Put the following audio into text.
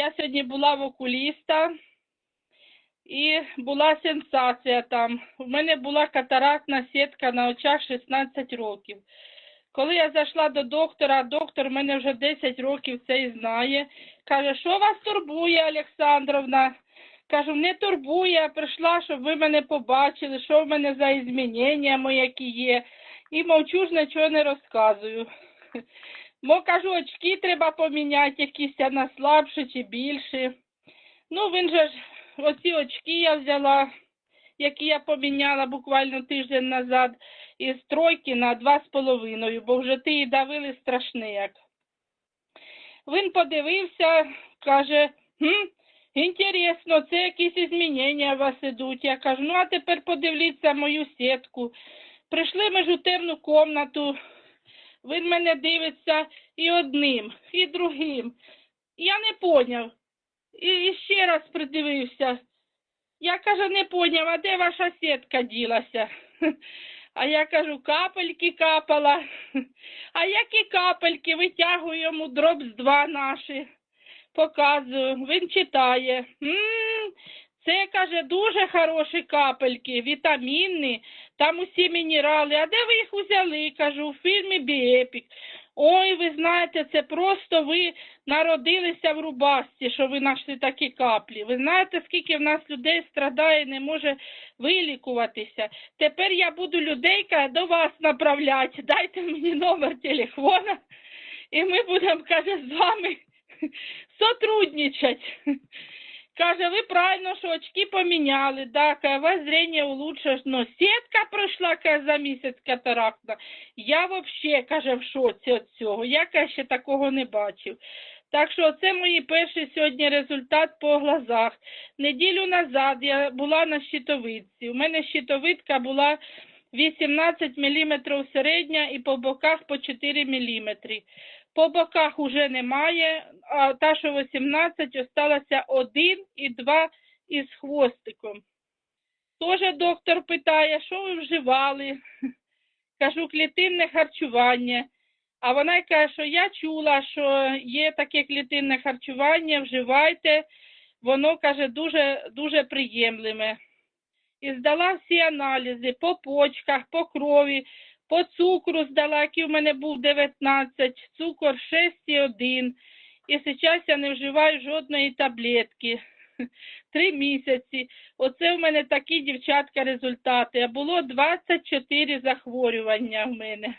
Я сьогодні була в окуліста і була сенсація там. У мене була катарактна сітка на очах 16 років. Коли я зайшла до доктора, доктор мене вже 10 років це і знає. Каже, що вас турбує, Олександровна? Кажу, не турбує, я прийшла, щоб ви мене побачили, що в мене за змінення які є. І мовчу ж нічого не розказую. Мо кажу, очки треба поміняти, якісь на слабші чи більші. Ну, він же ж, оці очки я взяла, які я поміняла буквально тиждень назад, із тройки на два з половиною, бо вже ті і давили страшне як. Він подивився, каже, хм, інтересно, це якісь змінення у вас ідуть. Я кажу, ну а тепер подивіться мою сітку. Прийшли ми темну комнату, він мене дивиться і одним, і другим. Я не поняв. І, і ще раз придивився. Я кажу, не поняв, а де ваша сітка ділася? А я кажу, капельки капала. А які капельки витягую йому дроб з два наші. Показую, він читає. м це, каже, дуже хороші капельки, вітамінні, там усі мінерали. А де ви їх узяли? Кажу, у фільмі Біепік. Ой, ви знаєте, це просто ви народилися в рубасці, що ви знайшли такі каплі. Ви знаєте, скільки в нас людей страдає, не може вилікуватися. Тепер я буду людей до вас направляти. Дайте мені номер телефона, і ми будемо, каже, з вами сотрудничать. Каже, ви правильно, що очки поміняли, да, каже, у вас зрення улучшилось, но сітка пройшла, каже, за місяць катарактна. Я вообще, каже, в шоці від цього. Я, каже, ще такого не бачив. Так що це мої перший сьогодні результат по глазах. Неділю назад я була на щитовидці. У мене щитовидка була 18 мм середня і по боках по 4 мм. По боках уже немає, а та, що 18, осталося один і два із хвостиком. Тоже доктор питає, що ви вживали? Кажу, клітинне харчування. А вона каже, що я чула, що є таке клітинне харчування, вживайте, воно каже дуже дуже приємлиме. І здала всі аналізи по почках, по крові, по цукру здала, який у мене був 19, цукор 6,1. І зараз я не вживаю жодної таблетки. Три місяці. Оце в мене такі дівчатка результати. А було 24 захворювання в мене.